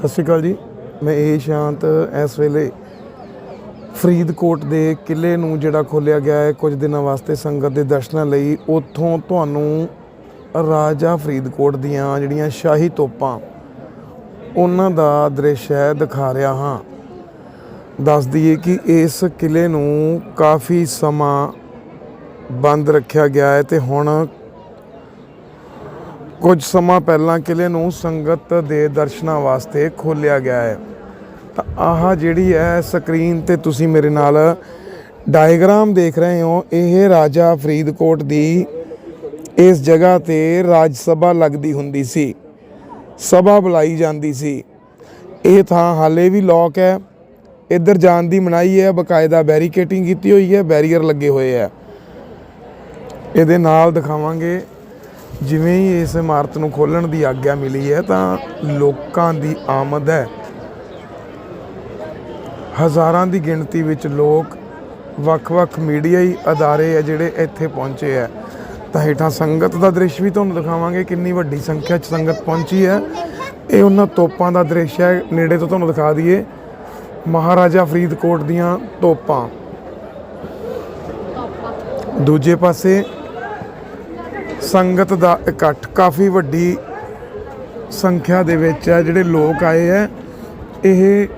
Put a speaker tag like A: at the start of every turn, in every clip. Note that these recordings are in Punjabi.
A: ਸਤਿ ਸ਼੍ਰੀ ਅਕਾਲ ਜੀ। ਮੈਂ ਇਹ ਸ਼ਾਂਤ ਇਸ ਵੇਲੇ ਫਰੀਦਕੋਟ ਦੇ ਕਿਲੇ ਨੂੰ ਜਿਹੜਾ ਖੋਲਿਆ ਗਿਆ ਹੈ, ਕੁਝ ਦਿਨਾਂ ਵਾਸਤੇ ਸੰਗਤ ਦੇ ਦਰਸ਼ਨਾਂ ਲਈ। ਉੱਥੋਂ ਤੁਹਾਨੂੰ ਰਾਜਾ ਫਰੀਦਕੋਟ ਦੀਆਂ ਜਿਹੜੀਆਂ ਸ਼ਾਹੀ ਤੋਪਾਂ, ਉਹਨਾਂ ਦਾ ਦ੍ਰਿਸ਼ ਹੈ, ਦਿਖਾ ਰਿਹਾ ਹਾਂ। ਦੱਸ ਦਈਏ ਕਿ ਇਸ ਕਿਲੇ ਨੂੰ ਕਾਫੀ ਸਮਾਂ ਬੰਦ ਰੱਖਿਆ ਗਿਆ ਹੈ ਤੇ ਹੁਣ ਕੁਝ ਸਮਾਂ ਪਹਿਲਾਂ ਕਿਲੇ ਨੂੰ ਸੰਗਤ ਦੇ ਦਰਸ਼ਨਾਂ ਵਾਸਤੇ ਖੋਲਿਆ ਗਿਆ ਹੈ। ਤਾਂ ਆਹ ਜਿਹੜੀ ਹੈ ਸਕਰੀਨ ਤੇ ਤੁਸੀਂ ਮੇਰੇ ਨਾਲ ਡਾਇਗਰਾਮ ਦੇਖ ਰਹੇ ਹੋ, ਇਹ ਰਾਜਾ ਫਰੀਦਕੋਟ ਦੀ ਇਸ ਜਗ੍ਹਾ ਤੇ ਰਾਜ ਸਭਾ ਲੱਗਦੀ ਹੁੰਦੀ ਸੀ। ਸਭਾ ਬੁਲਾਈ ਜਾਂਦੀ ਸੀ। ਇਹ ਥਾਂ ਹਾਲੇ ਵੀ ਲੋਕ ਹੈ। ਇੱਧਰ ਜਾਣ ਦੀ ਮਨਾਹੀ ਹੈ, ਬਕਾਇਦਾ ਬੈਰੀਕੇਟਿੰਗ ਕੀਤੀ ਹੋਈ ਹੈ ਬੈਰੀਅਰ ਲੱਗੇ ਹੋਏ ਹੈ। ਇਹਦੇ ਨਾਲ ਦਿਖਾਵਾਂਗੇ ਜਿਵੇਂ ਹੀ ਇਸ ਇਮਾਰਤ ਨੂੰ ਖੋਲਣ ਦੀ ਆਗਿਆ ਮਿਲੀ ਹੈ, ਤਾਂ ਲੋਕਾਂ ਦੀ ਆਮਦ ਹੈ। ਹਜ਼ਾਰਾਂ ਦੀ ਗਿਣਤੀ ਵਿੱਚ ਲੋਕ ਵੱਖ-ਵੱਖ ਮੀਡੀਆਈ ਅਦਾਰੇ ਆ ਜਿਹੜੇ ਇੱਥੇ ਪਹੁੰਚੇ ਹੈ ਤਾਂ ਹੇਠਾਂ ਸੰਗਤ ਦਾ ਦ੍ਰਿਸ਼ ਵੀ ਤੁਹਾਨੂੰ ਦਿਖਾਵਾਂਗੇ, ਕਿੰਨੀ ਵੱਡੀ ਸੰਖਿਆ 'ਚ ਸੰਗਤ ਪਹੁੰਚੀ ਹੈ। ਇਹ ਉਹਨਾਂ ਤੋਪਾਂ ਦਾ ਦ੍ਰਿਸ਼ ਹੈ, ਨੇੜੇ ਤੋਂ ਤੁਹਾਨੂੰ ਦਿਖਾ ਦਈਏ। ਮਹਾਰਾਜਾ ਫਰੀਦਕੋਟ ਦੀਆਂ ਤੋਪਾਂ। ਦੂਜੇ ਪਾਸੇ ਸੰਗਤ ਦਾ ਇਕੱਠ ਕਾਫੀ ਵੱਡੀ ਸੰਖਿਆ ਦੇ ਵਿੱਚ ਹੈ, ਜਿਹੜੇ ਲੋਕ ਆਏ ਹੈ। ਇਹ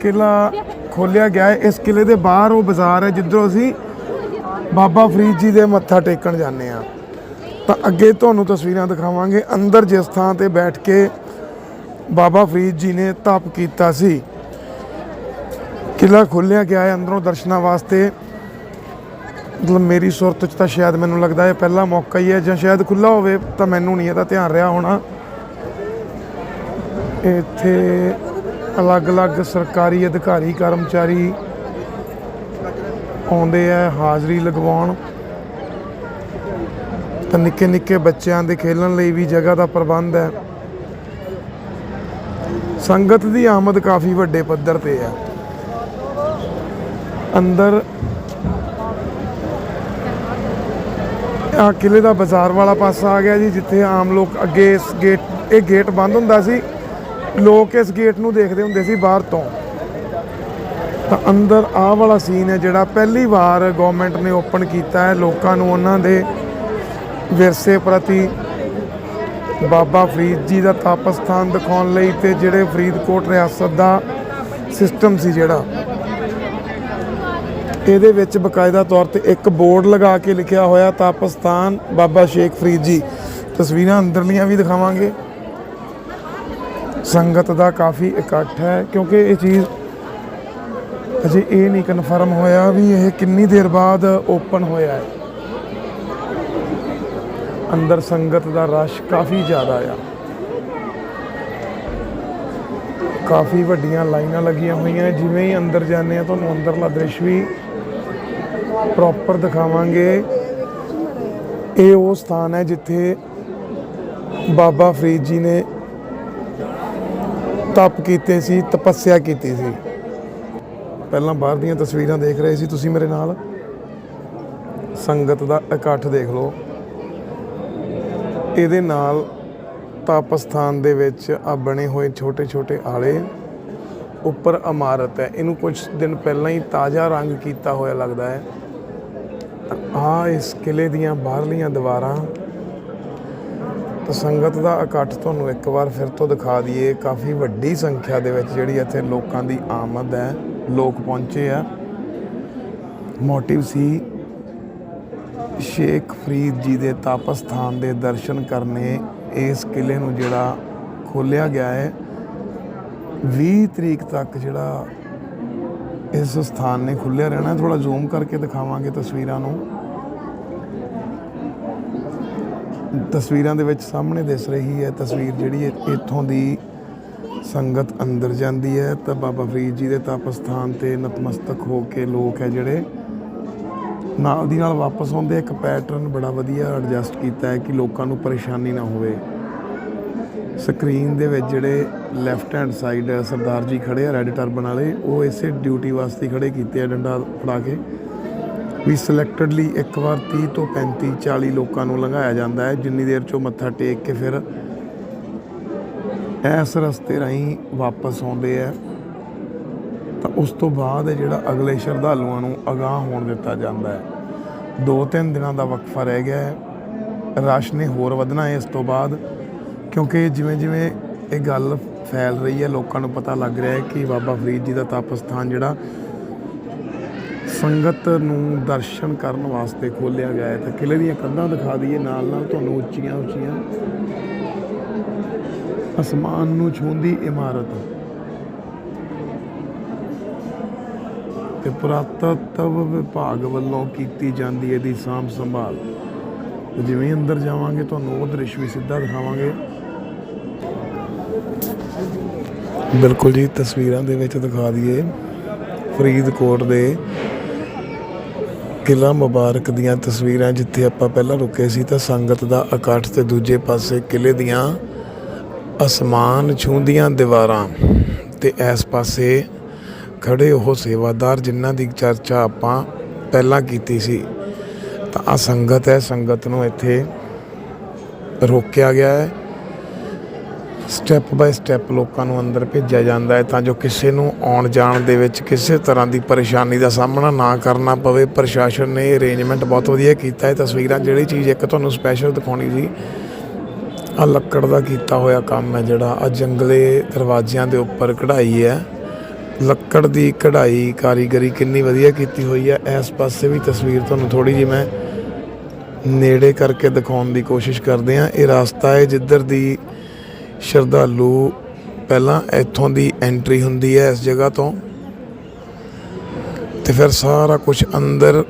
A: ਕਿਲਾ ਖੋਲਿਆ ਗਿਆ ਹੈ। ਇਸ ਕਿਲੇ ਦੇ ਬਾਹਰ ਉਹ ਬਾਜ਼ਾਰ ਹੈ, ਜਿੱਧਰੋਂ ਅਸੀਂ ਬਾਬਾ ਫਰੀਦ ਜੀ ਦੇ ਮੱਥਾ ਟੇਕਣ ਜਾਂਦੇ ਆ ਤਾਂ ਅੱਗੇ ਤੁਹਾਨੂੰ ਤਸਵੀਰਾਂ ਦਿਖਾਵਾਂਗੇ। ਅੰਦਰ ਜਿਸ ਥਾਂ ਤੇ ਬੈਠ ਕੇ ਬਾਬਾ ਫਰੀਦ ਜੀ ਨੇ ਤਪ ਕੀਤਾ ਸੀ। ਕਿਲਾ ਖੋਲਿਆ ਗਿਆ ਹੈ, ਅੰਦਰੋਂ ਦਰਸ਼ਨਾਂ ਵਾਸਤੇ। ਮਤਲਬ ਮੇਰੀ ਸੁਰਤ 'ਚ ਤਾਂ ਸ਼ਾਇਦ ਮੈਨੂੰ ਲੱਗਦਾ ਹੈ ਪਹਿਲਾ ਮੌਕਾ ਹੀ ਹੈ, ਜਾਂ ਸ਼ਾਇਦ ਖੁੱਲਾ ਹੋਵੇ, ਤਾਂ ਮੈਨੂੰ ਨਹੀਂ ਇਹਦਾ ਧਿਆਨ ਰਿਹਾ ਹੋਣਾ। ਇੱਥੇ ਅਲੱਗ-ਅਲੱਗ ਸਰਕਾਰੀ ਅਧਿਕਾਰੀ, ਕਰਮਚਾਰੀ ਆਉਂਦੇ ਆ, ਹਾਜ਼ਰੀ ਲਗਵਾਉਣ। ਤਾਂ ਨਿੱਕੇ ਨਿੱਕੇ ਬੱਚਿਆਂ ਦੇ ਖੇਲਣ ਲਈ ਵੀ ਜਗ੍ਹਾ ਦਾ ਪ੍ਰਬੰਧ ਹੈ। ਸੰਗਤ ਦੀ ਆਮਦ ਕਾਫੀ ਵੱਡੇ ਪੱਧਰ ਤੇ ਹੈ। ਅੰਦਰ ਆ ਕਿਲੇ ਦਾ ਬਾਜ਼ਾਰ ਵਾਲਾ ਪਾਸਾ ਆ ਗਿਆ ਜੀ, ਜਿੱਥੇ ਆਮ ਲੋਕ ਅੱਗੇ ਇਸ ਗੇਟ ਇਹ ਗੇਟ ਬੰਦ ਹੁੰਦਾ ਸੀ। ਲੋਕ ਇਸ ਗੇਟ ਨੂੰ ਦੇਖਦੇ ਹੁੰਦੇ ਸੀ ਬਾਹਰ ਤੋਂ। ਤਾਂ ਅੰਦਰ ਆਹ ਵਾਲਾ ਸੀਨ ਹੈ ਜਿਹੜਾ ਪਹਿਲੀ ਵਾਰ ਗਵਰਨਮੈਂਟ ਨੇ ਓਪਨ ਕੀਤਾ ਹੈ। ਲੋਕਾਂ ਨੂੰ ਉਹਨਾਂ ਦੇ ਵਿਰਸੇ ਪ੍ਰਤੀ ਬਾਬਾ ਫਰੀਦ ਜੀ ਦਾ ਤਪ ਸਥਾਨ ਦਿਖਾਉਣ ਲਈ ਤੇ ਜਿਹੜੇ ਫਰੀਦਕੋਟ ਰਿਆਸਤ ਦਾ ਸਿਸਟਮ ਸੀ ਜਿਹੜਾ ਇਹਦੇ ਵਿੱਚ ਬਕਾਇਦਾ ਤੌਰ ਤੇ ਇੱਕ ਬੋਰਡ ਲਗਾ ਕੇ ਲਿਖਿਆ ਹੋਇਆ ਤਾਪਸਤਾਨ ਬਾਬਾ ਸ਼ੇਖ ਫਰੀਦ ਜੀ। ਤਸਵੀਰਾਂ ਅੰਦਰਲੀਆਂ ਵੀ ਦਿਖਾਵਾਂਗੇ। ਸੰਗਤ ਦਾ ਕਾਫੀ ਇਕੱਠ ਹੈ, ਕਿਉਂਕਿ ਇਹ ਚੀਜ਼ ਅਜੇ ਇਹ ਨਹੀਂ ਕਨਫਰਮ ਹੋਇਆ ਵੀ ਇਹ ਕਿੰਨੀ ਦੇਰ ਬਾਅਦ ਓਪਨ ਹੋਇਆ ਹੈ। ਅੰਦਰ ਸੰਗਤ ਦਾ ਰਸ਼ ਕਾਫੀ ਜ਼ਿਆਦਾ ਆ। ਕਾਫੀ ਵੱਡੀਆਂ ਲਾਈਨਾਂ ਲੱਗੀਆਂ ਹੋਈਆਂ ਜਿਵੇਂ ਹੀ ਅੰਦਰ ਜਾਂਦੇ ਆ ਤੁਹਾਨੂੰ ਅੰਦਰਲਾ ਦ੍ਰਿਸ਼ ਵੀ ਪ੍ਰੋਪਰ ਦਿਖਾਵਾਂਗੇ। ਇਹ ਉਹ ਸਥਾਨ ਹੈ ਜਿੱਥੇ ਬਾਬਾ ਫਰੀਦ ਜੀ ਨੇ ਤਪ ਕੀਤੇ ਸੀ, ਤਪੱਸਿਆ ਕੀਤੀ ਸੀ। ਪਹਿਲਾਂ ਬਾਹਰ ਦੀਆਂ ਤਸਵੀਰਾਂ ਦੇਖ ਰਹੇ ਸੀ ਤੁਸੀਂ ਮੇਰੇ ਨਾਲ। ਸੰਗਤ ਦਾ ਇਕੱਠ ਦੇਖ ਲਓ। ਇਹਦੇ ਨਾਲ ਤਪ ਸਥਾਨ ਦੇ ਵਿੱਚ ਆ ਬਣੇ ਹੋਏ ਛੋਟੇ ਛੋਟੇ ਆਲੇ ਉੱਪਰ ਇਮਾਰਤ ਹੈ। ਇਹਨੂੰ ਕੁਝ ਦਿਨ ਪਹਿਲਾਂ ਹੀ ਤਾਜ਼ਾ ਰੰਗ ਕੀਤਾ ਹੋਇਆ ਲੱਗਦਾ ਹੈ। ਆ ਇਸ ਕਿਲੇ ਦੀਆਂ ਬਾਹਰਲੀਆਂ ਦੀਵਾਰਾਂ ਤਾਂ ਸੰਗਤ ਦਾ ਇਕੱਠ ਤੁਹਾਨੂੰ ਇੱਕ ਵਾਰ ਫਿਰ ਤੋਂ ਦਿਖਾ ਦਈਏ। ਕਾਫੀ ਵੱਡੀ ਸੰਖਿਆ ਦੇ ਵਿੱਚ ਜਿਹੜੀ ਇੱਥੇ ਲੋਕਾਂ ਦੀ ਆਮਦ ਹੈ, ਲੋਕ ਪਹੁੰਚੇ ਆ। ਮੋਟਿਵ ਸੀ ਸ਼ੇਖ ਫਰੀਦ ਜੀ ਦੇ ਤਪ ਸਥਾਨ ਦੇ ਦਰਸ਼ਨ ਕਰਨੇ। ਇਸ ਕਿਲੇ ਨੂੰ ਜਿਹੜਾ ਖੋਲਿਆ ਗਿਆ ਹੈ। 20 ਤਰੀਕ ਤੱਕ ਜਿਹੜਾ ਇਸ ਸਥਾਨ ਨੇ ਖੁੱਲਿਆ ਰਹਿਣਾ ਥੋੜਾ ਜ਼ੂਮ ਕਰਕੇ ਦਿਖਾਵਾਂਗੇ ਤਸਵੀਰਾਂ ਨੂੰ। ਤਸਵੀਰਾਂ ਦੇ ਵਿੱਚ ਸਾਹਮਣੇ ਦਿਸ ਰਹੀ ਹੈ ਤਸਵੀਰ ਜਿਹੜੀ ਇੱਥੋਂ ਦੀ ਸੰਗਤ ਅੰਦਰ ਜਾਂਦੀ ਹੈ। ਤਾਂ ਬਾਬਾ ਫਰੀਦ ਜੀ ਦੇ ਤਪ ਸਥਾਨ ਤੇ ਨਤਮਸਤਕ ਹੋ ਕੇ ਲੋਕ ਹੈ ਜਿਹੜੇ। ਨਾਲ ਦੀ ਨਾਲ ਵਾਪਸ ਆਉਂਦੇ, ਇੱਕ ਪੈਟਰਨ ਬੜਾ ਵਧੀਆ ਐਡਜਸਟ ਕੀਤਾ ਹੈ ਕਿ ਲੋਕਾਂ ਨੂੰ ਪਰੇਸ਼ਾਨੀ ਨਾ ਹੋਵੇ। ਸਕਰੀਨ ਦੇ ਵਿੱਚ ਜਿਹੜੇ left hand side Sardar ji ਖੜੇ ਆ ਰੈੱਡ ਟਰਬਨ ਵਾਲੇ, ਉਹ ਇਸੇ ਡਿਊਟੀ ਵਾਸਤੇ ਹੀ ਖੜੇ ਕੀਤੇ ਆ ਡੰਡਾ ਫੜਾ ਕੇ। ਵੀ ਸਿਲੈਕਟਡਲੀ ਇੱਕ ਵਾਰ 30 ਤੋਂ 35 40 ਲੋਕਾਂ ਨੂੰ ਲੰਘਾਇਆ ਜਾਂਦਾ ਹੈ। ਜਿੰਨੀ ਦੇਰ ਚੋਂ ਮੱਥਾ ਟੇਕ ਕੇ ਫਿਰ ਇਸ ਰਸਤੇ ਰਾਹੀਂ ਵਾਪਸ ਆਉਂਦੇ ਆ, ਤਾਂ ਉਸ ਤੋਂ ਬਾਅਦ ਜਿਹੜਾ ਅਗਲੇ ਸ਼ਰਧਾਲੂਆਂ ਨੂੰ ਅਗਾਹ ਹੋਣ ਦਿੱਤਾ ਜਾਂਦਾ ਹੈ। ਦੋ ਤਿੰਨ ਦਿਨਾਂ ਦਾ ਵਕਫਾ ਰਹਿ ਗਿਆ ਹੈ। ਰਸ਼ ਨੇ ਹੋਰ ਵਧਣਾ ਹੈ ਇਸ ਤੋਂ ਬਾਅਦ। ਕਿਉਂਕਿ ਜਿਵੇਂ ਜਿਵੇਂ ਇਹ ਗੱਲ ਫੈਲ ਰਹੀ ਹੈ, ਲੋਕਾਂ ਨੂੰ ਪਤਾ ਲੱਗ ਰਿਹਾ ਹੈ ਕਿ ਬਾਬਾ ਫਰੀਦ ਜੀ ਦਾ ਤਪ ਸਥਾਨ ਜਿਹੜਾ ਸੰਗਤ ਨੂੰ ਦਰਸ਼ਨ ਕਰਨ ਵਾਸਤੇ ਖੋਲ੍ਹਿਆ ਗਿਆ ਹੈ। ਤਾਂ ਕਿਲੇ ਦੀਆਂ ਕੰਧਾਂ ਦਿਖਾ ਦਈਏ, ਨਾਲ ਨਾਲ ਤੁਹਾਨੂੰ ਉੱਚੀਆਂ ਉੱਚੀਆਂ ਅਸਮਾਨ ਨੂੰ ਛੂੰਹਦੀ ਇਮਾਰਤ। ਤੇ ਪੁਰਾਤਤਵ ਵਿਭਾਗ ਵੱਲੋਂ ਕੀਤੀ ਜਾਂਦੀ ਹੈ ਦੀ ਸਾਂਭ ਸੰਭਾਲ ਜਿਵੇਂ ਅੰਦਰ ਜਾਵਾਂਗੇ, ਤੁਹਾਨੂੰ ਉਹ ਦ੍ਰਿਸ਼ ਵੀ ਸਿੱਧਾ ਦਿਖਾਵਾਂਗੇ। ਬਿਲਕੁਲ ਜੀ, ਤਸਵੀਰਾਂ ਦੇ ਵਿੱਚ ਦਿਖਾ ਦਈਏ ਫਰੀਦਕੋਟ ਦੇ ਕਿਲਾ ਮੁਬਾਰਕ ਦੀਆਂ ਤਸਵੀਰਾਂ, ਜਿੱਥੇ ਆਪਾਂ ਪਹਿਲਾਂ ਰੁਕੇ ਸੀ ਤਾਂ ਸੰਗਤ ਦਾ ਇਕੱਠ ਤੇ ਦੂਜੇ ਪਾਸੇ ਕਿਲੇ ਦੀਆਂ ਅਸਮਾਨ ਛੂੰਦੀਆਂ ਦੀਵਾਰਾਂ ਤੇ ਇਸ ਪਾਸੇ ਖੜੇ ਉਹ ਸੇਵਾਦਾਰ ਜਿਨ੍ਹਾਂ ਦੀ ਚਰਚਾ ਆਪਾਂ ਪਹਿਲਾਂ ਕੀਤੀ ਸੀ। ਤਾਂ ਆ ਸੰਗਤ ਹੈ, ਸੰਗਤ ਨੂੰ ਇੱਥੇ ਰੋਕਿਆ ਗਿਆ ਹੈ। ਸਟੈਪ ਬਾਈ ਸਟੈਪ ਲੋਕਾਂ ਨੂੰ ਅੰਦਰ ਭੇਜਿਆ ਜਾਂਦਾ ਹੈ ਤਾਂ ਜੋ ਕਿਸੇ ਨੂੰ ਆਉਣ ਜਾਣ ਦੇ ਵਿੱਚ ਕਿਸੇ ਤਰ੍ਹਾਂ ਦੀ ਪਰੇਸ਼ਾਨੀ ਦਾ ਸਾਹਮਣਾ ਨਾ ਕਰਨਾ ਪਵੇ। ਪ੍ਰਸ਼ਾਸਨ ਨੇ ਅਰੇਂਜਮੈਂਟ ਬਹੁਤ ਵਧੀਆ ਕੀਤਾ ਹੈ। ਤਸਵੀਰਾਂ, ਜਿਹੜੀ ਚੀਜ਼ ਇੱਕ ਤੁਹਾਨੂੰ ਸਪੈਸ਼ਲ ਦਿਖਾਉਣੀ ਸੀ ਆ ਲੱਕੜ ਦਾ ਕੀਤਾ ਹੋਇਆ ਕੰਮ ਹੈ ਜਿਹੜਾ। ਆ ਜੰਗਲੇ ਦਰਵਾਜ਼ਿਆਂ ਦੇ ਉੱਪਰ ਕਢਾਈ ਹੈ। ਲੱਕੜ ਦੀ ਕਢਾਈ ਕਾਰੀਗਰੀ ਕਿੰਨੀ ਵਧੀਆ ਕੀਤੀ ਹੋਈ ਹੈ। ਇਸ ਪਾਸੇ ਵੀ ਤਸਵੀਰ ਤੁਹਾਨੂੰ ਥੋੜੀ ਜਿਹੀ ਮੈਂ ਨੇੜੇ ਕਰਕੇ ਦਿਖਾਉਣ ਦੀ ਕੋਸ਼ਿਸ਼ ਕਰਦੇ ਆ ਇਹ ਰਸਤਾ ਹੈ ਜਿੱਧਰ ਦੀ ਸ਼ਰਧਾਲੂ ਪਹਿਲਾਂ ਇੱਥੋਂ ਦੀ ਐਂਟਰੀ ਹੁੰਦੀ ਹੈ ਇਸ ਜਗ੍ਹਾ ਤੋਂ। ਤੇ ਫਿਰ ਸਾਰਾ ਕੁਝ ਅੰਦਰ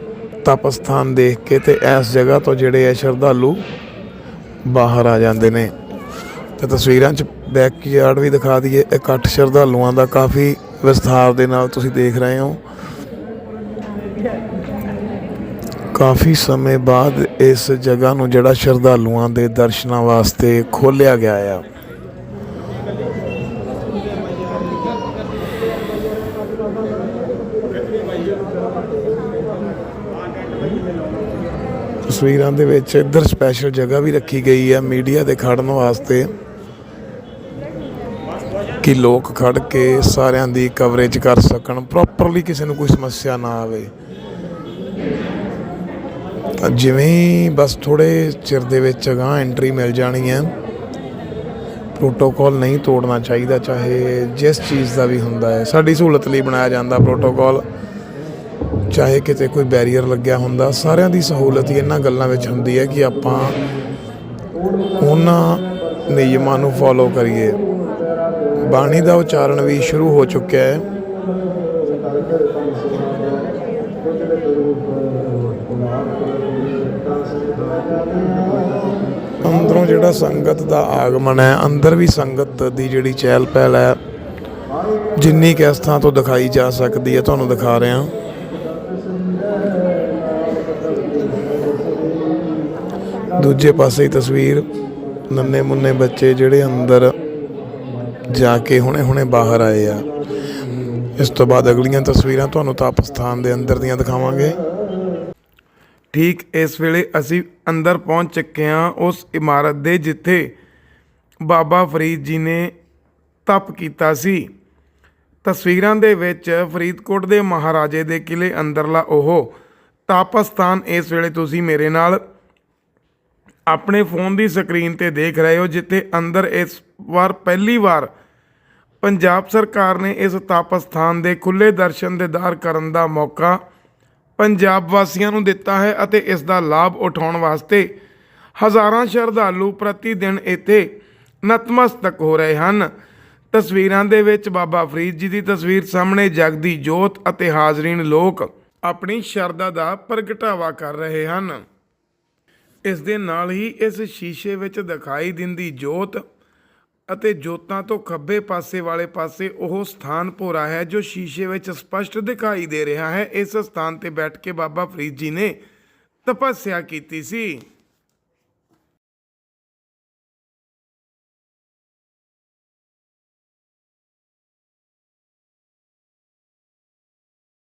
A: ਤਪ ਸਥਾਨ ਦੇਖ ਕੇ ਤੇ ਇਸ ਜਗ੍ਹਾ ਤੋਂ ਜਿਹੜੇ ਆ ਸ਼ਰਧਾਲੂ ਬਾਹਰ ਆ ਜਾਂਦੇ ਨੇ। ਤੇ ਤਸਵੀਰਾਂ 'ਚ ਬੈਕਯਾਰਡ ਵੀ ਦਿਖਾ ਦਈਏ ਇਕੱਠ ਸ਼ਰਧਾਲੂਆਂ ਦਾ ਕਾਫੀ ਵਿਸਥਾਰ ਦੇ ਨਾਲ ਤੁਸੀਂ ਦੇਖ ਰਹੇ ਹੋ। ਕਾਫੀ ਸਮੇਂ ਬਾਅਦ ਇਸ ਜਗ੍ਹਾ ਨੂੰ ਜਿਹੜਾ ਸ਼ਰਧਾਲੂਆਂ ਦੇ ਦਰਸ਼ਨਾਂ ਵਾਸਤੇ ਖੋਲ੍ਹਿਆ ਗਿਆ ਆ। ਤਸਵੀਰਾਂ ਦੇ ਵਿੱਚ ਇੱਧਰ ਸਪੈਸ਼ਲ ਜਗ੍ਹਾ ਵੀ ਰੱਖੀ ਗਈ ਹੈ ਮੀਡੀਆ ਦੇ ਖੜਨ ਵਾਸਤੇ ਕਿ ਲੋਕ ਖੜ ਕੇ ਸਾਰਿਆਂ ਦੀ ਕਵਰੇਜ ਕਰ ਸਕਣ ਪ੍ਰੋਪਰਲੀ ਕਿਸੇ ਨੂੰ ਕੋਈ ਸਮੱਸਿਆ ਨਾ ਆਵੇ। ਜਿਵੇਂ ਬਸ ਥੋੜੇ ਚਿਰ ਦੇ ਵਿੱਚ ਅਗਾਂਹ ਐਂਟਰੀ ਮਿਲ ਜਾਣੀ ਹੈ। ਪ੍ਰੋਟੋਕਾਲ ਨਹੀਂ ਤੋੜਨਾ ਚਾਹੀਦਾ, ਚਾਹੇ ਜਿਸ ਚੀਜ਼ ਦਾ ਵੀ ਹੁੰਦਾ ਹੈ। ਸਾਡੀ ਸਹੂਲਤ ਲਈ ਬਣਾਇਆ ਜਾਂਦਾ ਪ੍ਰੋਟੋਕਾਲ ਚਾਹੇ ਕਿਤੇ ਕੋਈ ਬੈਰੀਅਰ ਲੱਗਿਆ ਹੁੰਦਾ, ਸਾਰਿਆਂ ਦੀ ਸਹੂਲਤ ਹੀ ਇਹਨਾਂ ਗੱਲਾਂ ਵਿੱਚ ਹੁੰਦੀ ਹੈ ਕਿ ਆਪਾਂ ਉਹਨਾਂ ਨਿਯਮਾਂ ਨੂੰ ਫੋਲੋ ਕਰੀਏ। ਬਾਣੀ ਦਾ ਉਚਾਰਨ ਵੀ ਸ਼ੁਰੂ ਹੋ ਚੁੱਕਿਆ ਹੈ। ਅੰਦਰੋਂ ਜਿਹੜਾ ਸੰਗਤ ਦਾ ਆਗਮਨ ਹੈ, ਅੰਦਰ ਵੀ ਸੰਗਤ ਦੀ ਜਿਹੜੀ ਚਹਿਲ ਪਹਿਲ ਹੈ, ਜਿੰਨੀ ਕਿ ਇਸ ਥਾਂ ਤੋਂ ਦਿਖਾਈ ਜਾ ਸਕਦੀ ਹੈ, ਤੁਹਾਨੂੰ ਦਿਖਾ ਰਿਹਾ। ਦੂਜੇ ਪਾਸੇ ਹੀ ਤਸਵੀਰ ਨੰਨੇ ਮੁੰਨੇ ਬੱਚੇ ਜਿਹੜੇ ਅੰਦਰ ਜਾ ਕੇ ਹੁਣੇ ਹੁਣੇ ਬਾਹਰ ਆਏ ਆ। ਇਸ ਤੋਂ ਬਾਅਦ ਅਗਲੀਆਂ ਤਸਵੀਰਾਂ ਤੁਹਾਨੂੰ ਤਪਸਥਾਨ ਦੇ ਅੰਦਰ ਦੀਆਂ ਦਿਖਾਵਾਂਗੇ। ਠੀਕ ਇਸ ਵੇਲੇ ਅਸੀਂ ਅੰਦਰ ਪਹੁੰਚ ਚੁੱਕੇ ਹਾਂ ਉਸ ਇਮਾਰਤ ਦੇ ਜਿੱਥੇ ਬਾਬਾ ਫਰੀਦ ਜੀ ਨੇ ਤਪ ਕੀਤਾ ਸੀ। ਤਸਵੀਰਾਂ ਦੇ ਵਿੱਚ ਫਰੀਦਕੋਟ ਦੇ ਮਹਾਰਾਜੇ ਦੇ ਕਿਲੇ ਅੰਦਰਲਾ ਉਹ ਤਪਸਥਾਨ ਇਸ ਵੇਲੇ ਤੁਸੀਂ ਮੇਰੇ ਨਾਲ ਆਪਣੇ ਫੋਨ ਦੀ ਸਕਰੀਨ ਤੇ ਦੇਖ ਰਹੇ ਹੋ, ਜਿੱਥੇ ਅੰਦਰ ਇਸ ਵਾਰ ਪਹਿਲੀ ਵਾਰ ਪੰਜਾਬ ਸਰਕਾਰ ਨੇ ਇਸ ਤਪ ਸਥਾਨ ਦੇ ਖੁੱਲੇ ਦਰਸ਼ਨ ਦੇਦਾਰ ਕਰਨ ਦਾ ਮੌਕਾ ਪੰਜਾਬ ਵਾਸੀਆਂ ਨੂੰ ਦਿੱਤਾ ਹੈ ਅਤੇ ਇਸ ਦਾ ਲਾਭ ਉਠਾਉਣ ਵਾਸਤੇ ਹਜ਼ਾਰਾਂ ਸ਼ਰਧਾਲੂ ਪ੍ਰਤੀ ਦਿਨ ਇੱਥੇ ਨਤਮਸਤਕ ਹੋ ਰਹੇ ਹਨ। ਤਸਵੀਰਾਂ ਦੇ ਵਿੱਚ ਬਾਬਾ ਫਰੀਦ ਜੀ ਦੀ ਤਸਵੀਰ ਸਾਹਮਣੇ ਜਗਦੀ ਜੋਤ ਅਤੇ ਹਾਜ਼ਰੀਨ ਲੋਕ ਆਪਣੀ ਸ਼ਰਧਾ ਦਾ ਪ੍ਰਗਟਾਵਾ ਕਰ ਰਹੇ ਹਨ। ਇਸ ਦੇ ਨਾਲ ਹੀ ਇਸ ਸ਼ੀਸ਼ੇ ਵਿੱਚ ਦਿਖਾਈ ਦਿੰਦੀ ਜੋਤ ਅਤੇ ਜੋਤਾਂ ਤੋਂ ਖੱਬੇ ਪਾਸੇ ਵਾਲੇ ਪਾਸੇ ਉਹ ਸਥਾਨ ਭੋਰਾ ਹੈ ਜੋ ਸ਼ੀਸ਼ੇ ਵਿੱਚ ਸਪਸ਼ਟ ਦਿਖਾਈ ਦੇ ਰਿਹਾ ਹੈ। ਇਸ ਸਥਾਨ ਤੇ ਬੈਠ ਕੇ ਬਾਬਾ ਫਰੀਦ ਜੀ ਨੇ ਤਪੱਸਿਆ ਕੀਤੀ ਸੀ।